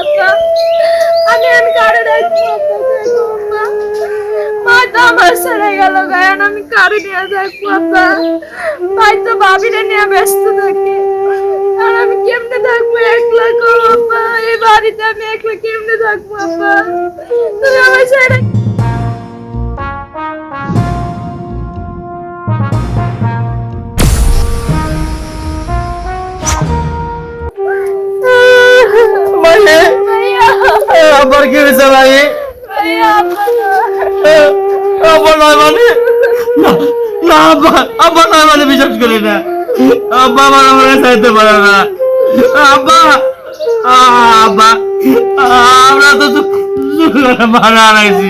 আব্বা। আমি আমি কারে আব্বা মা তো আমার ছেড়ে গেল গায়ন, আমি কারে নিয়ে থাকব আব্বা। ভাই তো ভাবিরে নিয়ে ব্যস্ত থাকে। আর আমি কেমনে থাকব একলা গো আব্বা? কেমনে থাকব আব্বা? তুমি আমার ছেড়ে আবার কি হয়েছে ভাই ভাইয়া আব্বা আবার নয় মানে না না আব্বা আব্বা নয় মানে বিশ্বাস করি না আব্বা আমার আমার চাইতে পারে না আব্বা আব্বা আমরা তো মারা হারাইছি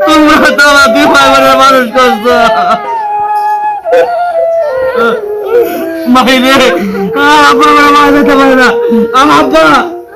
তোমরা তো আমার দুই ভাই বোনের মানুষ করছ মাইরে আব্বা আমার মা যেতে পারে না আমার আব্বা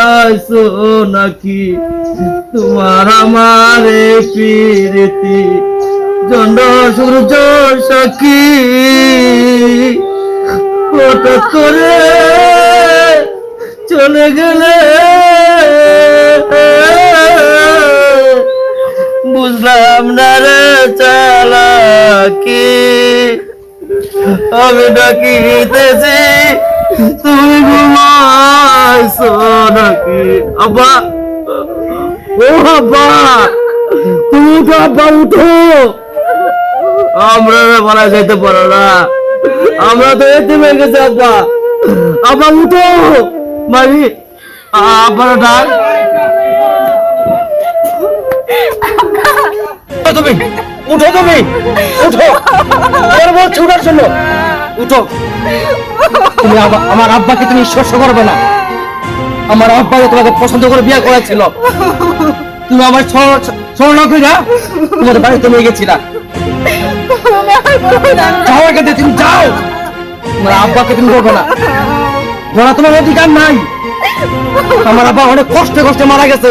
ঘুমাইছো নাকি? তোমার আমার প্রীতি, জন্ড সূর্য সাক্ষী। হঠাৎ করে চলে গেলে বুঝলাম না রে চালাকি। আমি ডাকিতেছি তুমি ঘুমাইছো নাকি আব্বা। ও আব্বা, তুমি তো আব্বা, উঠো। আমরা বলা যেতে পারো না। আমরা তো এতে হয়ে গেছে, আব্বা। আব্বা, উঠো। মারি, আব্বার ডাক। তুমি, উঠো তুমি, উঠো। উঠার জন্য। উঠো। তুমি আমার আব্বাকে তুমি স্পর্শ করবে না। আমার আব্বাকে তোমাকে পছন্দ করে বিয়ে করেছিল। তুমি আমার স্মরণ করে না তোমার বাড়িতে নিয়ে গেছিলা। তুমি যাও। তোমার আব্বাকে তুমি করবে না। ধরা তোমার অধিকার নাই। আমার আব্বা অনেক কষ্টে কষ্টে মারা গেছে।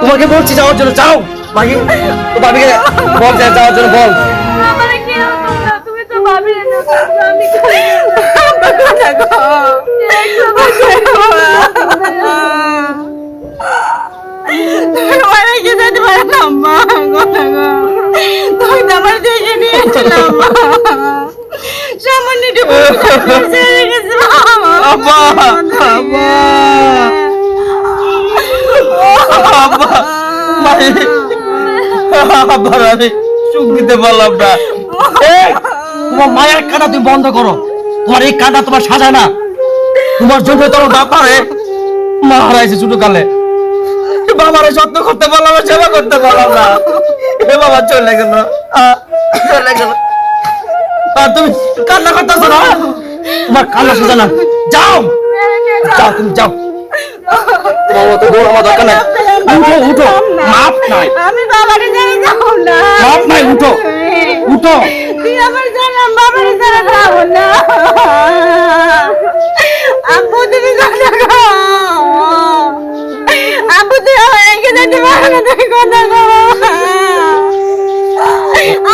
তোমাকে বলছি যাওয়ার জন্য, যাও। বাকি তো বাবিকে বল যা যাওয়ার জন্য বল। তুমি তো ভাবি না আমি আব্বা আব্বার আমি সুখ দিতে পারলাম না। তোমার মায়ের কান্না তুমি বন্ধ করো। তোমার এই কান্না তোমার সাজায় না। তোমার জন্য তোমার বাপারে মা হারাইছে ছোট কালে বাবারে যত্ন করতে পারলাম না, সেবা করতে পারলাম না। এ, বাবা চলে গেল। চলে গেল। আর তুমি কান্না করতেছো না? তোমার কান্না সাজা না। যাও। যাও, তুমি যাও। আমার দরকার নাই। উঠো উঠো। মাপ নাই। আমি বাবারে জানি যাব না। মাপ নাই উঠো। উঠো। তুই আমার বাবারে জানা যাব না। আব্বু তুমি কথা কও আব্বু তুই আমার এগিয়ে যেতে পারো না তুই কথা কও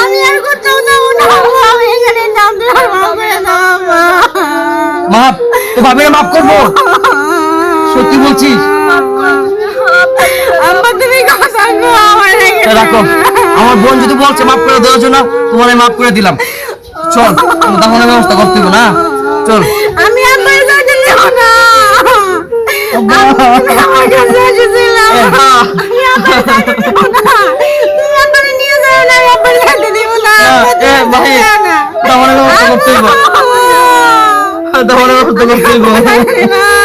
আমি আর কোথাও যাব না আমি এখানে নামতে পারব করে দাও তো ভাবিরে মাপ করব। সত্যি বলছিস? রাখো। আমার বোন যদি বলছে মাফ করে দেওয়ার জন্য তোমার মাফ করে দিলাম। চল দাফনের ব্যবস্থা করতে না? চল। আমি আমার কাছে নেব না। আমার কাছে এসেছিলাম। আমি আমার কাছে নেব না। তুমি আমার নিয়ে যাও না আমার কাছে নেব না। এ ভাই দাফনের ব্যবস্থা করতে হবে। দাফনের ব্যবস্থা করতে হবে।